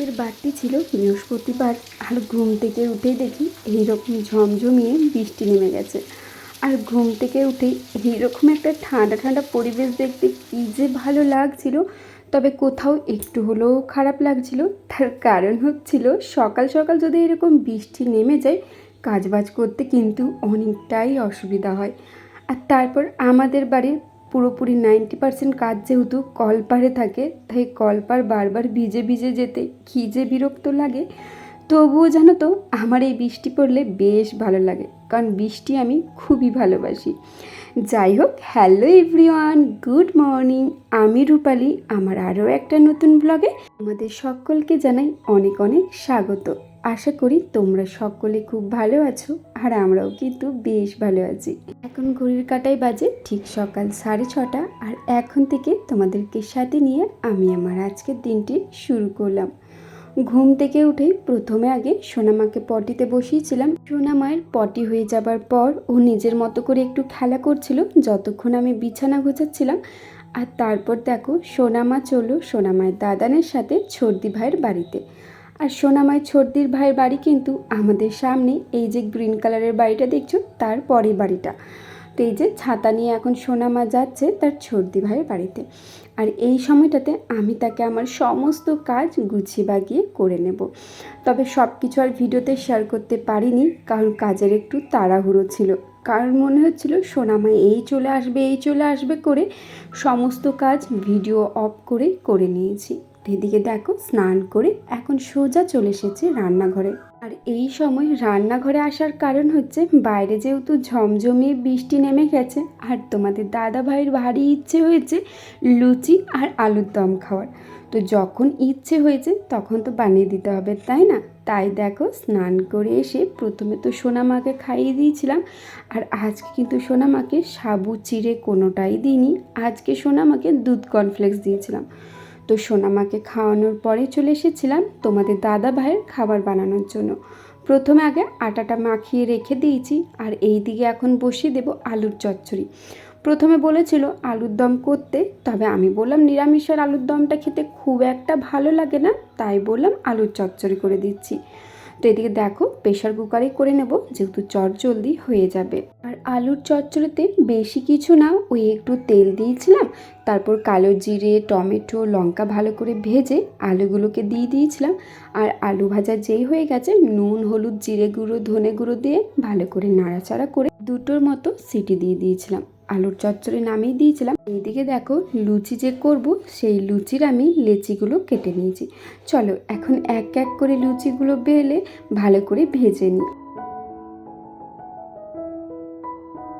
আজকের বারটি ছিল বৃহস্পতিবার। আর ঘুম থেকে উঠেই দেখি এইরকম ঝমঝমিয়ে বৃষ্টি নেমে গেছে। আর ঘুম থেকে উঠেই এইরকম একটা ঠান্ডা ঠান্ডা পরিবেশ দেখতে কী যে ভালো লাগছিল, তবে কোথাও একটু হলেও খারাপ লাগছিল। তার কারণ হচ্ছিল সকাল সকাল যদি এরকম বৃষ্টি নেমে যায়, কাজবাজ করতে কিন্তু অনেকটাই অসুবিধা হয়। আর তারপর আমাদের বাড়ির পুরোপুরি নাইনটি পার্সেন্ট কাজ যেহেতু কলপারে থাকে, তাই কলপার বারবার ভিজে ভিজে যেতে কী যে বিরক্ত লাগে, তবুও জানো তো, আমার এই বৃষ্টি পড়লে বেশ ভালো লাগে, কারণ বৃষ্টি আমি খুবই ভালোবাসি। যাই হোক, হ্যালো এভরিওয়ান, গুড মর্নিং, আমি রূপালি, আমার আরও একটা নতুন ব্লগে আমাদের সকলকে জানাই অনেক অনেক স্বাগত। আশা করি তোমরা সকলে খুব ভালো আছো আর আমরাও কিন্তু বেশ ভালো আছি। এখন ঘড়ির কাটাই বাজে ঠিক সকাল সাড়ে ছটা আর এখন থেকে তোমাদেরকে সাথে নিয়ে আমি আমার আজকের দিনটি শুরু করলাম। ঘুম থেকে উঠে প্রথমে আগে সোনামাকে পটিতে বসিয়েছিলাম। সোনামায়ের পটি হয়ে যাবার পর ও নিজের মতো করে একটু খেলা করছিল, যতক্ষণ আমি বিছানা গোছাচ্ছিলাম। আর তারপর দেখো সোনামা চলো সোনামায়ের দাদানের সাথে ছর্দি ভাইয়ের বাড়িতে। আর সোনামায় ছর্দির ভাইয়ের বাড়ি কিন্তু আমাদের সামনে। এই যে গ্রিন কালারের বাড়িটা দেখছ, তার পরের বাড়িটা। তো এই যে ছাতা নিয়ে এখন সোনামা যাচ্ছে তার ছর্দি ভাইয়ের বাড়িতে। আর এই সময়টাতে আমি তাকে আমার সমস্ত কাজ গুছিয়ে বাগিয়ে করে নেব। তবে সব কিছু আর ভিডিওতে শেয়ার করতে পারিনি, কারণ কাজের একটু তাড়াহুড়ো ছিল। কারণ মনে হচ্ছিল সোনামা এই চলে আসবে, এই চলে আসবে করে সমস্ত কাজ ভিডিও অফ করে করে নিয়েছি। এদিকে দেখো, স্নান করে এখন সোজা চলে এসেছে রান্নাঘরে। আর এই সময় রান্নাঘরে আসার কারণ হচ্ছে, বাইরে যেহেতু ঝমঝমিয়ে বৃষ্টি নেমে গেছে, আর তোমাদের দাদা ভাইয়ের ভারী ইচ্ছে হয়েছে লুচি আর আলুর দম খাওয়ার। তো যখন ইচ্ছে হয়েছে, তখন তো বানিয়ে দিতে হবে, তাই না? তাই দেখো, স্নান করে এসে প্রথমে তো সোনামাকে খাইয়ে দিয়েছিলাম, আর আজকে কিন্তু সোনামাকে সাবু চিড়ে কোনোটাই দিইনি। আজকে সোনামাকে দুধ কর্নফ্লেক্স দিয়েছিলাম। তো সোনামাকে খাওয়ানোর পরে চলে এসেছিলাম তোমাদের দাদা ভাইয়ের খাবার বানানোর জন্য। প্রথমে আগে আটাটা মাখিয়ে রেখে দিয়েছি আর এই দিকে এখন বসিয়ে দেব আলুর চচ্চড়ি। প্রথমে বলেছিল আলুর দম করতে, তবে আমি বললাম নিরামিষের আলুর দমটা খেতে খুব একটা ভালো লাগে না, তাই বললাম আলুর চচ্চড়ি করে দিচ্ছি। তো এদিকে দেখো প্রেশার কুকারে করে নেব, যেহেতু চট জলদি হয়ে যাবে। আর আলুর চচ্চড়িতে বেশি কিছু না, ওই একটু তেল দিয়েছিলাম, তারপর কালো জিরে, টমেটো, লঙ্কা ভালো করে ভেজে আলুগুলোকে দিয়ে দিয়েছিলাম। আর আলু ভাজা যেই হয়ে গেছে, নুন, হলুদ, জিরে গুঁড়ো, ধনে গুঁড়ো দিয়ে ভালো করে নাড়াচাড়া করে দুটোর মতো সিটি দিয়ে দিয়েছিলাম। আলুর চচ্চড়ি নামিয়ে দিয়েছিলাম। এইদিকে দেখো লুচি যে করব, সেই লুচির আমি লেচিগুলো কেটে নিয়েছি। চলো এখন এক এক করে লুচিগুলো বেলে ভালো করে ভেজে নিই।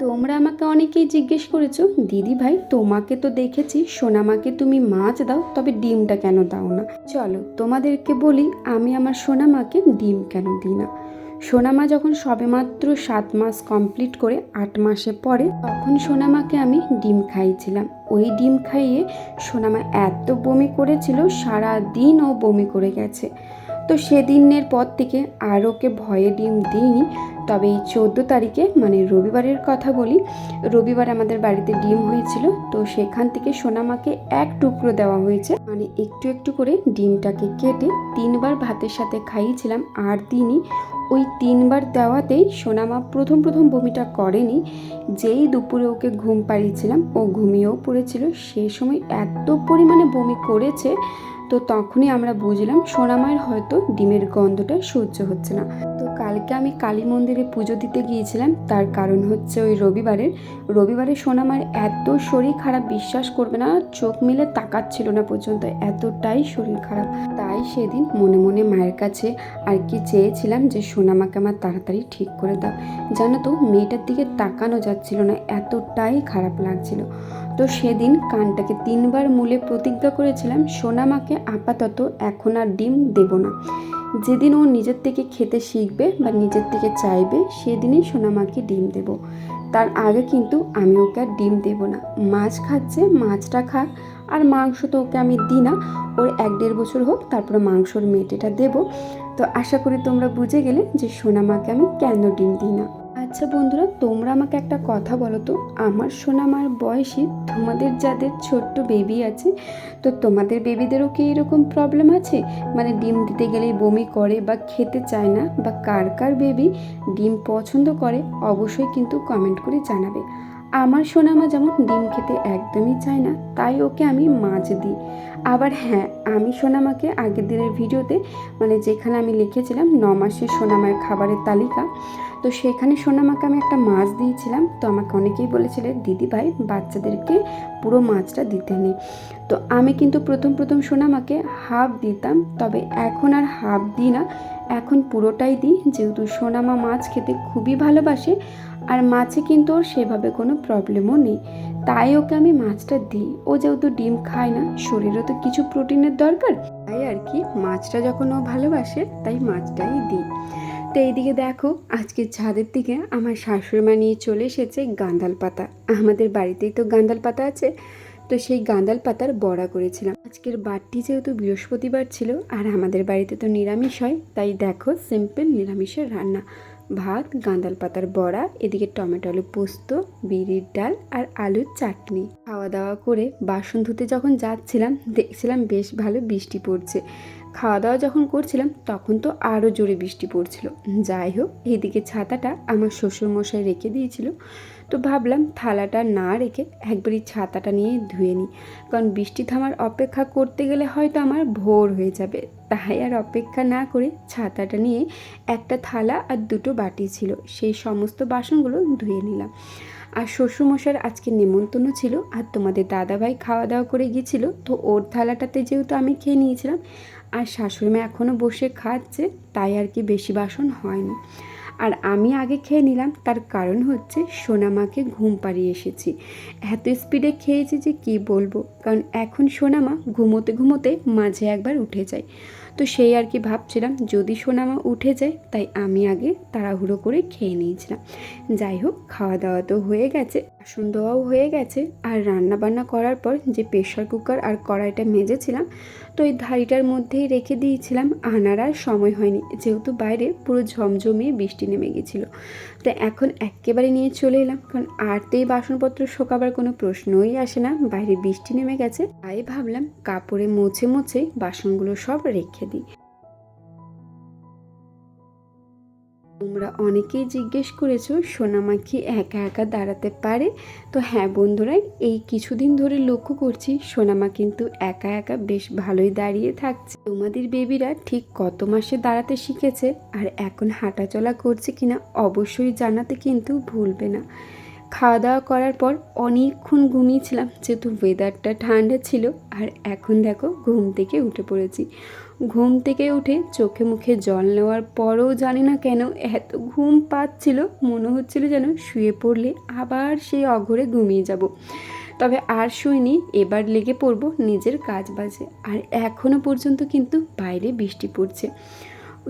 তোমরা আমাকে অনেকেই জিজ্ঞেস করেছ, দিদি ভাই, তোমাকে তো দেখেছি, সোনামাকে তুমি মাছ দাও, তবে ডিমটা কেন দাও না? চলো তোমাদেরকে বলি, আমি আমার সোনামাকে ডিম কেন দিই না। সোনামা যখন সবেমাত্র সাত মাস কমপ্লিট করে আট মাসে পরে তখন সোনামাকে আমি ডিম খাইয়েছিলাম। ওই ডিম খাইয়ে সোনামা এত বমি করেছিল সারা দিন ও বমি করে গেছে। তো সেদিনের পর থেকে আর ওকে ভয়ে ডিম দিইনি। তবে এই চোদ্দ তারিখে মানে রবিবারের কথা বলি, রবিবার আমাদের বাড়িতে ডিম হয়েছিল। তো সেখান থেকে সোনামাকে এক টুকরো দেওয়া হয়েছে। মানে একটু একটু করে ডিমটাকে কেটে তিনবার ভাতের সাথে খাইয়েছিলাম, আর দিনই ওই তিনবার দেওয়াতেই সোনামা প্রথম প্রথম বমিটা করেনি, যেই দুপুরে ওকে ঘুম পাড়িয়েছিলাম, ও ঘুমিয়েও পড়েছিল, সে সময় এত পরিমাণে বমি করেছে, তো তখনই আমরা বুঝলাম সোনামায়ের হয়তো ডিমের গন্ধটা সহ্য হচ্ছে না। তো কালকে আমি কালী মন্দিরে পুজো দিতে গিয়েছিলাম, তার কারণ হচ্ছে ওই রবিবারের, রবিবারে সোনামার এত শরীর খারাপ, বিশ্বাস করবে না, চোখ মিলে তাকাচ্ছিল না পর্যন্ত, এতটাই শরীর খারাপ। তাই সেদিন মনে মনে মায়ের কাছে আর কি চেয়েছিলাম যে, সোনামাকে আমার তাড়াতাড়ি ঠিক করে দাও। জানো তো, মেয়েটার দিকে তাকানো যাচ্ছিল না, এতটাই খারাপ লাগছিল। তো সেদিন কানটাকে তিনবার মূলে প্রতিজ্ঞা করেছিলাম, সোনামাকে আপাতত এখন আর ডিম দেব না। যেদিন ও নিজের থেকে খেতে শিখবে বা নিজের থেকে চাইবে, সেদিনই সোনামাকে ডিম দেব। তার আগে কিন্তু আমি ওকে আর ডিম দেব না। মাছ খাচ্ছে, মাছটা খাক আর মাংস তো ওকে আমি দিই না। ওর এক দেড় বছর হোক, তারপরে মাংসর মেটেটা দেব। তো আশা করি তোমরা বুঝে গেলে যে সোনামাকে আমি কেন ডিম দিই না। আচ্ছা বন্ধুরা, তোমরা আমাকে একটা কথা বলো তো। আমার সোনামার বয়সী তোমাদের যাদের ছোট্ট বেবি আছে, তো তোমাদের বেবিদেরও কি এরকম প্রবলেম আছে? মানে ডিম দিতে গেলেই বমি করে বা খেতে চায় না, বা কার কার বেবি ডিম পছন্দ করে, অবশ্যই কিন্তু কমেন্ট করে জানাবে। আমার সোনামা যেমন ডিম খেতে একদমই চায় না, তাই ওকে আমি মাছ দিই। আবার হ্যাঁ আমি সোনামাকে আগের দিনের ভিডিওতে মানে যেখানে আমি লিখেছিলাম ন মাসের সোনামার খাবারের তালিকা, তো সেখানে সোনামাকে আমি একটা মাছ দিয়েছিলাম, তো আমাকে অনেকেই বলেছিলেন দিদি ভাই, বাচ্চাদেরকে পুরো মাছটা দিতে নেই তো আমি কিন্তু প্রথম প্রথম সোনামাকে হাফ দিতাম, তবে এখন আর হাফ দিই না, এখন পুরোটাই দিই, যেহেতু সোনামা মাছ খেতে খুবই ভালোবাসে আর মাছে কিন্তু ওর সেভাবে কোনো প্রবলেমও নেই। তাই ওকে আমি মাছটা দিই। ও যেহেতু ডিম খায় না, শরীরও তো কিছু প্রোটিনের দরকার, তাই আর কি মাছটা যখন ও ভালোবাসে, তাই মাছটাই দিই। তো এইদিকে দেখো আজকে ছাদের দিকে আমার শাশুড়ি মা নিয়ে চলে এসেছে গাঁদাল পাতা। আমাদের বাড়িতেই তো গাঁদাল পাতা আছে, তো সেই গাঁদাল পাতার বড়া করেছিলাম। আজকের বারটি যেহেতু বৃহস্পতিবার ছিল, আর আমাদের বাড়িতে তো নিরামিষ হয়, তাই দেখো সিম্পল নিরামিষের রান্না। ভাত, গাঁদাল পাতার বড়া, এদিকে টমেটো, আলু পোস্ত বিড়ির ডাল আর আলুর চাটনি। খাওয়া দাওয়া করে বাসন ধুতে যখন যাচ্ছিলাম, দেখছিলাম বেশ ভালো বৃষ্টি পড়ছে। খাওয়া দাওয়া যখন করছিলাম, তখন তো আরও জোরে বৃষ্টি পড়ছিল। যাই হোক এইদিকে ছাতাটা আমার শ্বশুরমশাই রেখে দিয়েছিল। তো ভাবলাম থালাটা না রেখে একবারই ছাতাটা নিয়ে ধুয়ে নিই। কারণ বৃষ্টি থামার অপেক্ষা করতে গেলে হয়তো আমার ভোর হয়ে যাবে। তাই আর অপেক্ষা না করে ছাতাটা নিয়ে একটা থালা আর দুটো বাটি ছিল। সেই সমস্ত বাসনগুলো ধুয়ে নিলাম। আর শ্বশুরমশাইয়ের আজকে নেমন্তন্ন ছিল আর তোমাদের দাদাভাই খাওয়া দাওয়া করে গিয়েছিল, তো ওর থালাটাতে যেহেতু আমি খেয়ে নিয়েছিলাম, আর শাশুড়ি মা এখনও বসে খাচ্ছে, তাই আর কি বেশি বাসন হয়নি। আর আমি আগে খেয়ে নিলাম, তার কারণ হচ্ছে সোনামাকে ঘুম পাড়িয়ে এসেছি। এত স্পিডে খেয়েছি যে কি বলব, কারণ এখন সোনামা ঘুমোতে ঘুমোতে মাঝে একবার উঠে যায়। তো সেই আর কি ভাবছিলাম, যদি সোনামা উঠে যায়, তাই আমি আগে তাড়াহুড়ো করে খেয়ে নিয়েছিলাম। যাই হোক, খাওয়া দাওয়া তো হয়ে গেছে। বাসন ধোয়াও হয়ে গেছে আর রান্না বান্না করার পর যে প্রেশার কুকার আর কড়াইটা মেজেছিলাম, তো এই ধাড়িটার মধ্যেই রেখে দিয়েছিলাম। আনার আর সময় হয়নি, যেহেতু বাইরে পুরো ঝমঝমিয়ে বৃষ্টি নেমে গেছিল। তো এখন একেবারে নিয়ে চলে এলাম, কারণ আরতেই বাসনপত্র শোকাবার কোনো প্রশ্নই আসে না। বাইরে বৃষ্টি নেমে গেছে, তাই ভাবলাম কাপড়ে মুছে মুছে বাসনগুলো সব রেখে দিই। তোমরা অনেকেই জিজ্ঞেস করেছ, সোনামা কি একা একা দাঁড়াতে পারে? তো হ্যাঁ বন্ধুরা, এই কিছুদিন ধরে লক্ষ্য করছি সোনামা কিন্তু একা একা বেশ ভালোই দাঁড়িয়ে থাকছে। তোমাদের বেবিরা ঠিক কত মাসে দাঁড়াতে শিখেছে আর এখন হাঁটাচলা করছে কিনা অবশ্যই জানাতে কিন্তু ভুলবে না। খাওয়া দাওয়া করার পর অনেকক্ষণ ঘুমিয়েছিলাম, যেহেতু ওয়েদারটা ঠান্ডা ছিল, আর এখন দেখো ঘুম থেকে উঠে পড়েছি। ঘুম থেকে উঠে চোখে মুখে জল নেওয়ার পরও জানি না কেন এত ঘুম পাচ্ছিল, মনে হচ্ছিল যেন শুয়ে পড়লে আবার সেই অঘরে ঘুমিয়ে যাব। তবে আর শুইনি, এবার লেগে পড়ব নিজের কাজ বাজে। আর এখনও পর্যন্ত কিন্তু বাইরে বৃষ্টি পড়ছে।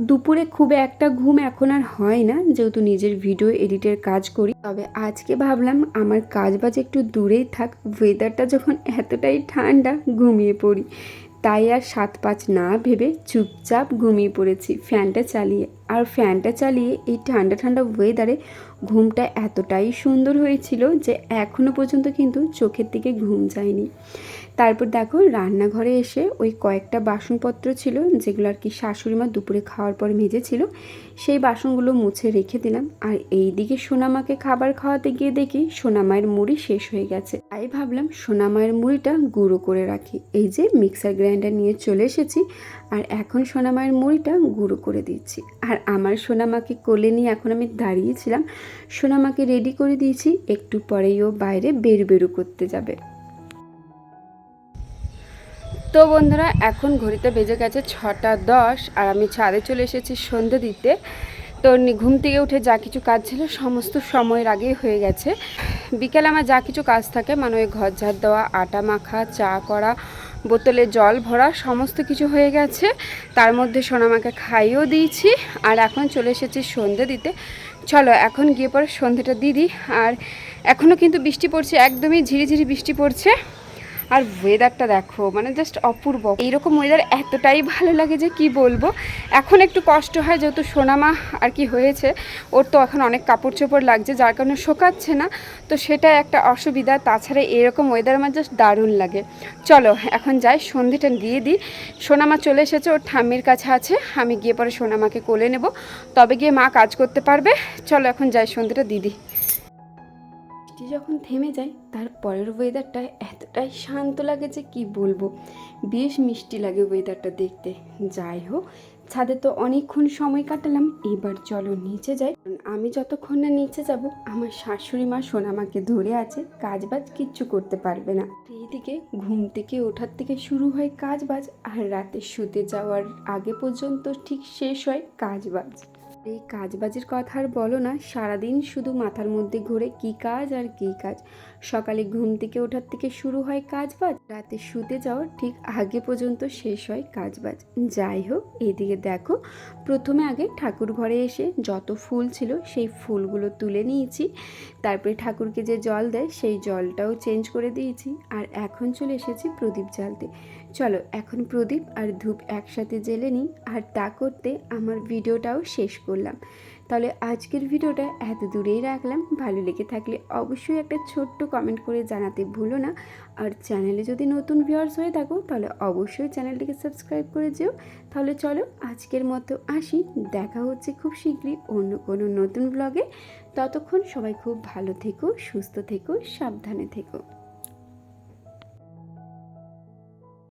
দুপুরে খুব একটা ঘুম এখন আর হয় না, যেহেতু নিজের ভিডিও এডিটের কাজ করি। তবে আজকে ভাবলাম আমার কাজ বাজ একটু দূরেই থাক ওয়েদারটা যখন এতটাই ঠান্ডা, ঘুমিয়ে পড়ি। তাই আর সাত পাঁচ না ভেবে চুপচাপ ঘুমিয়ে পড়েছি ফ্যানটা চালিয়ে। আর ফ্যানটা চালিয়ে এই ঠান্ডা ঠান্ডা ওয়েদারে ঘুমটা এতটাই সুন্দর হয়েছিল যে এখনও পর্যন্ত কিন্তু চোখের দিকে ঘুম যায়নি। তারপর দেখো রান্নাঘরে এসে ওই কয়েকটা বাসনপত্র ছিল, যেগুলো আর কি শাশুড়ি মা দুপুরে খাওয়ার পর মেজেছিল সেই বাসনগুলো মুছে রেখে দিলাম। আর এই দিকে সোনামাকে খাবার খাওয়াতে গিয়ে দেখি সোনামায়ের মুড়ি শেষ হয়ে গেছে। তাই ভাবলাম সোনামায়ের মুড়িটা গুঁড়ো করে রাখি। এই যে মিক্সার গ্রাইন্ডার নিয়ে চলে এসেছি, আর এখন সোনামায়ের মুড়িটা গুঁড়ো করে দিচ্ছি। আর আমার সোনামাকে কোলে নিয়ে এখন আমি দাঁড়িয়েছিলাম সোনামাকে রেডি করে দিয়েছি, একটু পরেই ও বাইরে বেরু বেরু করতে যাবে। তো বন্ধুরা, এখন ঘড়িতে বেজে গেছে ছটা দশ আর আমি ছাদে চলে এসেছি সন্ধে দিতে। তো ঘুম থেকে উঠে যা কিছু কাজ ছিল সমস্ত সময়ের আগেই হয়ে গেছে। বিকেলে আমার যা কিছু কাজ থাকে মানে ওই ঘর ঝাড় দেওয়া, আটা মাখা, চা করা, বোতলে জল ভরা, সমস্ত কিছু হয়ে গেছে। তার মধ্যে সোনামাকে খাইয়েও দিয়েছি আর এখন চলে এসেছি সন্ধে দিতে। চলো, এখন গিয়ে পরে সন্ধেটা দিদি আর এখনও কিন্তু বৃষ্টি পড়ছে, একদমই ঝিরিঝিরি বৃষ্টি পড়ছে। আর ওয়েদারটা দেখো মানে জাস্ট অপূর্ব। এইরকম ওয়েদার এতটাই ভালো লাগে যে কি বলব? এখন একটু কষ্ট হয়, যেহেতু সোনামা আর কি হয়েছে, ওর তো এখন অনেক কাপড় চোপড় লাগছে, যার কারণে শোকাচ্ছে না, তো সেটা একটা অসুবিধা। তাছাড়া এরকম ওয়েদার আমার জাস্ট দারুণ লাগে। চলো, এখন যাই সন্ধ্যেটা দিয়ে দিই। সোনামা চলে এসেছে, ওর ঠাম্মির কাছে আছে, আমি গিয়ে পরে সোনামাকে কোলে নেব। তবে গিয়ে মা কাজ করতে পারবে। চলো, এখন যাই সন্ধ্যেটা দিদি যখন থেমে যায়, তার পরের ওয়েদারটা এতটাই শান্ত লাগে যে কি বলব। বেশ মিষ্টি লাগে ওয়েদারটা দেখতে। যাই হোক, ছাদে তো অনেকক্ষণ সময় কাটালাম, এবার চলো নিচে যাই। আমি যতক্ষণ না নিচে যাব, আমার শাশুড়ি মা সোনামাকে ধরে আছে কাজ বাজ কিচ্ছু করতে পারবে না। এইদিকে ঘুম থেকে ওঠার থেকে শুরু হয় কাজ বাজ আর রাতে শুতে যাওয়ার আগে পর্যন্ত ঠিক শেষ হয় কাজ বাজ এই কাজবাজের কথা আর বলো না, সারাদিন শুধু মাথার মধ্যে ঘোরে কি কাজ আর কি কাজ। সকালে ঘুম থেকে ওঠার থেকে শুরু হয় কাজবাজ, রাতে শুতে যাওয়ার ঠিক আগে পর্যন্ত শেষ হয় কাজবাজ। যাই হোক, এদিকে দেখো, প্রথমে আগে ঠাকুর ঘরে এসে যত ফুল ছিল সেই ফুলগুলো তুলে নিয়েছি। তারপরে ঠাকুরকে যে জল দেয় সেই জলটাও চেঞ্জ করে দিয়েছি। আর এখন চলে এসেছি প্রদীপ জ্বালতে। চলো এখন প্রদীপ আর ধূপ একসাথে জেলে নিই, আর তা করতে আমার ভিডিওটাও শেষ করলাম। তাহলে আজকের ভিডিওটা এত দূরেই রাখলাম। ভালো লেগে থাকলে অবশ্যই একটা ছোট্ট কমেন্ট করে জানাতে ভুলো না। আর চ্যানেলে যদি নতুন ভিউয়ার্স হয়ে থাকো, তাহলে অবশ্যই চ্যানেলটিকে সাবস্ক্রাইব করে যেও। তাহলে চলো আজকের মতো আসি। দেখা হচ্ছে খুব শীঘ্রই অন্য কোনো নতুন ব্লগে ততক্ষণ সবাই খুব ভালো থেকো, সুস্থ থেকো, সাবধানে থেকো।